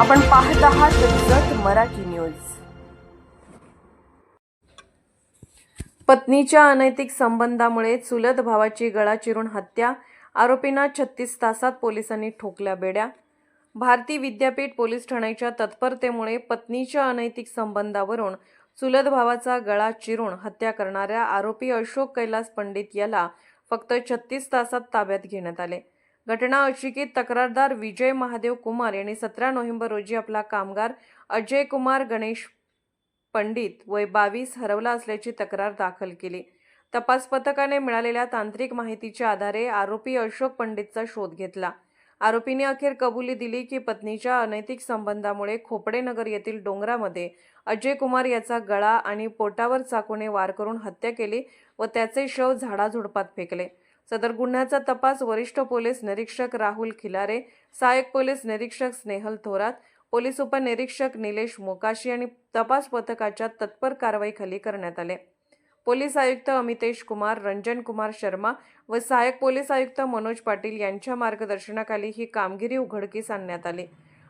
आपण पाहत आहात जत मराठी न्यूज. पत्नीच्या अनैतिक संबंधामुळे चुलत भावाची गळा चिरून हत्या आरोपींना छत्तीस तासात पोलिसांनी ठोकल्या बेड्या. भारती विद्यापीठ पोलीस ठाण्याच्या तत्परतेमुळे पत्नीच्या अनैतिक संबंधावरून चुलत भावाचा गळा चिरून हत्या करणाऱ्या आरोपी अशोक कैलास पंडित याला फक्त छत्तीस तासात ताब्यात घेण्यात आले. घटना अशी की तक्रारदार विजय महादेव कुमार यांनी सतरा नोव्हेंबर रोजी आपला कामगार अजय कुमार गणेश पंडित वय बावीस हरवला असल्याची तक्रार दाखल केली. तपास पथकाने मिळालेल्या तांत्रिक माहितीच्या आधारे आरोपी अशोक पंडितचा शोध घेतला. आरोपीने अखेर कबुली दिली की पत्नीच्या अनैतिक संबंधामुळे खोपडेनगर येथील डोंगरामध्ये अजय कुमार याचा गळा आणि पोटावर चाकूने वार करून हत्या केली व त्याचे शव झाडाझुडपात फेकले. सदर गुन्ह्याचा तपास वरिष्ठ पोलीस निरीक्षक राहुल खिलारे सहाय्यक पोलीस निरीक्षक स्नेहल थोरात पोलीस उपनिरीक्षक निलेश मोकाशी आणि तपास पथकाच्या तत्पर कारवाईखाली करण्यात आले. पोलीस आयुक्त अमितेश कुमार रंजन कुमार शर्मा व सहाय्यक पोलीस आयुक्त मनोज पाटील यांच्या मार्गदर्शनाखाली ही कामगिरी उघडकीस आणण्यात आली.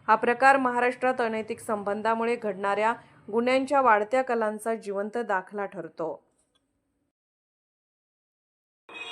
हा प्रकार महाराष्ट्रात अनैतिक संबंधामुळे घडणाऱ्या गुन्ह्यांच्या वाढत्या कलांचा जिवंत दाखला ठरतो.